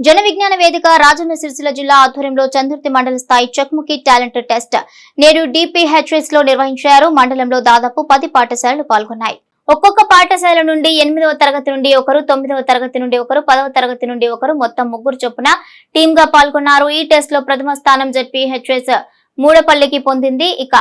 జన విజ్ఞాన వేదిక రాజన్న సిరిసిల్ల జిల్లా ఆధ్వర్యంలో చందుర్తి మండల స్థాయి చక్ముఖి టాలెంట్ టెస్ట్ నేడు డిపిహెచ్ఎస్లో నిర్వహించారు. మండలంలో దాదాపు పది పాఠశాలలు పాల్గొన్నాయి. ఒక్కొక్క పాఠశాల నుండి ఎనిమిదవ తరగతి నుండి ఒకరు తొమ్మిదవ తరగతి నుండి ఒకరు పదవ తరగతి నుండి ఒకరు మొత్తం ముగ్గురు చొప్పున టీమ్గా పాల్గొన్నారు. ఈ టెస్ట్లో ప్రథమ స్థానం జెడ్పీహెచ్ఎస్ మూడపల్లికి పొందింది. ఇక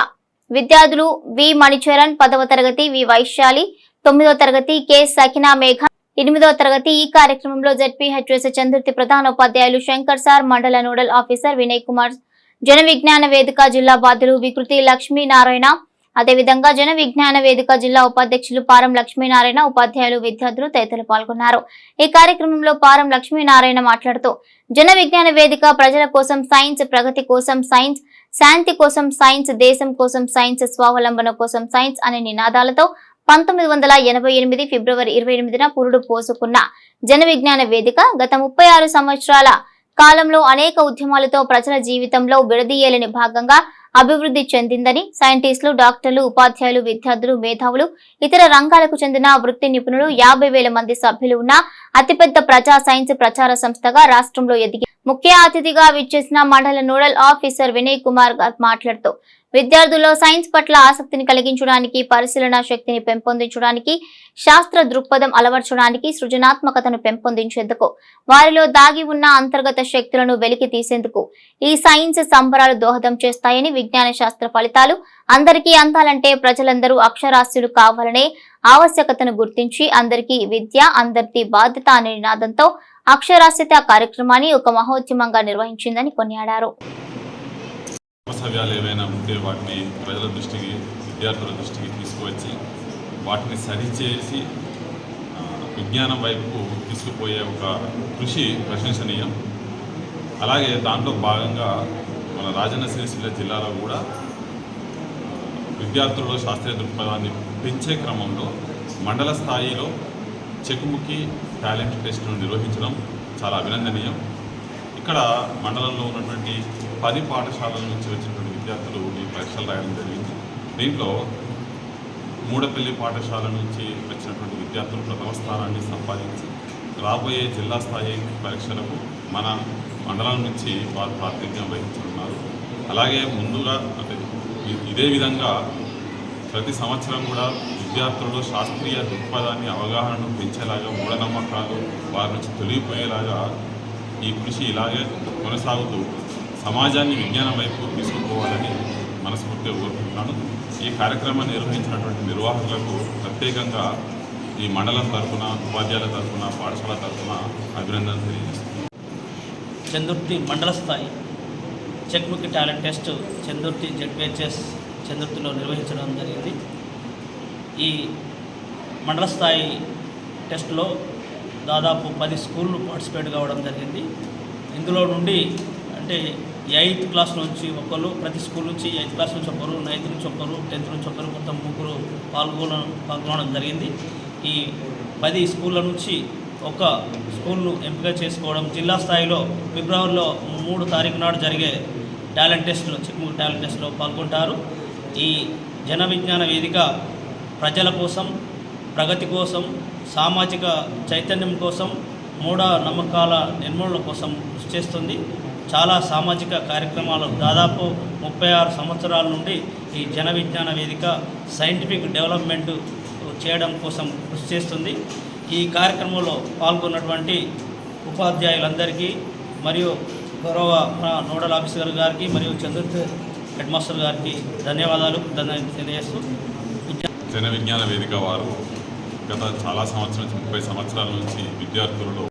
విద్యార్థులు వి మణిచరణ్ పదవ తరగతి వి వైశాలి తొమ్మిదవ తరగతి కె సకినా మేఘ ఎనిమిదవ తరగతి ఈ కార్యక్రమంలో జడ్పీహెచ్ఎస్ చంద్రతి ప్రధాన ఉపాధ్యాయులు Shankar sir mandal nodal officer Vinay Kumar Jana Vignana Vedika జిల్లా బాధ్యులు వికృతి లక్ష్మీనారాయణ. అదేవిధంగా జన విజ్ఞాన వేదిక జిల్లా ఉపాధ్యక్షులు పారం లక్ష్మీనారాయణ ఉపాధ్యాయులు విద్యార్థులు తదితరులు పాల్గొన్నారు. ఈ కార్యక్రమంలో పారం లక్ష్మీనారాయణ మాట్లాడుతూ జన విజ్ఞాన వేదిక ప్రజల కోసం సైన్స్ ప్రగతి కోసం సైన్స్ శాంతి కోసం సైన్స్ దేశం కోసం సైన్స్ స్వావలంబన కోసం సైన్స్ అనే నినాదాలతో పంతొమ్మిది వందల ఎనభై ఎనిమిది ఫిబ్రవరి ఇరవై ఎనిమిదిన పురుడు పోసుకున్న జన విజ్ఞాన వేదిక గత ముప్పై ఆరు సంవత్సరాల కాలంలో అనేక ఉద్యమాలతో ప్రజల జీవితంలో విడదీయలేని భాగంగా అభివృద్ధి చెందిందని సైంటిస్టులు డాక్టర్లు ఉపాధ్యాయులు విద్యార్థులు మేధావులు ఇతర రంగాలకు చెందిన వృత్తి నిపుణులు యాభై వేల మంది సభ్యులు ఉన్న అతిపెద్ద ప్రజా సైన్స్ ప్రచార సంస్థగా రాష్ట్రంలో ఎదిగి ముఖ్య అతిథిగా విచ్చేసిన మండల నోడల్ ఆఫీసర్ వినయ్ కుమార్ గారు మాట్లాడుతూ విద్యార్థుల్లో సైన్స్ పట్ల ఆసక్తిని కలిగించడానికి పరిశీలన శక్తిని పెంపొందించడానికి శాస్త్ర దృక్పథం అలవర్చడానికి సృజనాత్మకతను పెంపొందించేందుకు వారిలో దాగి ఉన్న అంతర్గత శక్తులను వెలికి తీసేందుకు ఈ సైన్స్ సంబరాలు దోహదం చేస్తాయని విజ్ఞాన శాస్త్ర ఫలితాలు అందరికీ అందాలంటే ప్రజలందరూ అక్షరాస్యులు కావాలనే ఆవశ్యకతను గుర్తించి అందరికీ విద్య అందరికీ బాధ్యత అనే నినాదంతో అక్షరాస్యత కార్యక్రమాన్ని ఒక మహోద్యమంగా నిర్వహించిందని కొనియాడారు. సమస్యలు ఏవైనా ఉంటే వాటిని ప్రజల దృష్టికి విద్యార్థుల దృష్టికి తీసుకువచ్చి వాటిని సరిచేసి విజ్ఞానం వైపు తీసుకుపోయే ఒక కృషి ప్రశంసనీయం. అలాగే దాంట్లో భాగంగా మన రాజన్న సిరిసిల్ల జిల్లాలో కూడా విద్యార్థుల్లో శాస్త్రీయ దృక్పథాన్ని పెంచే క్రమంలో మండల స్థాయిలో చెక్కుముక్కి టాలెంట్ టెస్ట్ను నిర్వహించడం చాలా అభినందనీయం. ఇక్కడ మండలంలో ఉన్నటువంటి పది పాఠశాలల నుంచి వచ్చినటువంటి విద్యార్థులు ఈ పరీక్షలు రాయడం జరిగింది. దీంట్లో మూడపల్లి పాఠశాల నుంచి వచ్చినటువంటి విద్యార్థులు ప్రథమ స్థానాన్ని సంపాదించి రాబోయే జిల్లా స్థాయి పరీక్షలకు మన మండలం నుంచి వారు ప్రాతినిధ్యం వహించనున్నారు. అలాగే ముందుగా అంటే ఇదే విధంగా ప్రతి సంవత్సరం కూడా విద్యార్థులలో శాస్త్రీయ దృక్పథాన్ని అవగాహనను పెంచేలాగా మూఢనమ్మకాలు వారి నుంచి తొలగిపోయేలాగా ఈ కృషి ఇలాగే కొనసాగుతూ సమాజాన్ని విజ్ఞానం వైపు తీసుకుపోవాలని మనస్ఫూర్తిగా కోరుకుంటున్నాను. ఈ కార్యక్రమాన్ని నిర్వహించినటువంటి నిర్వాహకులకు ప్రత్యేకంగా ఈ మండలం తరఫున ఉపాధ్యాయుల తరఫున పాఠశాల తరఫున అభినందనలు తెలియజేస్తున్నాను. చందుర్తి మండల స్థాయి Chekumuki talent test Chandurthi ZPHS చందుర్తిలో నిర్వహించడం జరిగింది. ఈ మండల స్థాయి టెస్ట్లో దాదాపు పది స్కూళ్ళు పార్టిసిపేట్ కావడం జరిగింది. ఇందులో నుండి అంటే ఎయిత్ క్లాస్ నుంచి ఒకరు ప్రతి స్కూల్ నుంచి ఎయిత్ క్లాస్ నుంచి ఒకరు నైన్త్ నుంచి ఒకరు టెన్త్ నుంచి ఒకరు మొత్తం ముగ్గురు పాల్గొన పాల్గొనడం జరిగింది. ఈ పది స్కూళ్ళ నుంచి ఒక స్కూల్ను ఎంపిక చేసుకోవడం జిల్లా స్థాయిలో ఫిబ్రవరిలో మూడు తారీఖు నాడు జరిగే టాలెంట్ టెస్ట్లో చిక్కు టాలెంట్ టెస్ట్లో పాల్గొంటారు. ఈ జన విజ్ఞాన వేదిక ప్రజల కోసం ప్రగతి కోసం సామాజిక చైతన్యం కోసం మూఢ నమ్మకాల నిర్మూలన కోసం కృషి చేస్తుంది. చాలా సామాజిక కార్యక్రమాలు దాదాపు ముప్పై ఆరు సంవత్సరాల నుండి ఈ జన విజ్ఞాన వేదిక సైంటిఫిక్ డెవలప్మెంట్ చేయడం కోసం కృషి చేస్తుంది. ఈ కార్యక్రమంలో పాల్గొన్నటువంటి ఉపాధ్యాయులందరికీ మరియు గౌరవ నోడల్ ఆఫీసర్ గారికి మరియు చంద్రుత్ హెడ్ మాస్టర్ గారికి ధన్యవాదాలు తెలియజేస్తూ జన విజ్ఞాన వేదిక వారు గత చాలా సంవత్సరాల నుంచి ముప్పై సంవత్సరాల నుంచి విద్యార్థులలో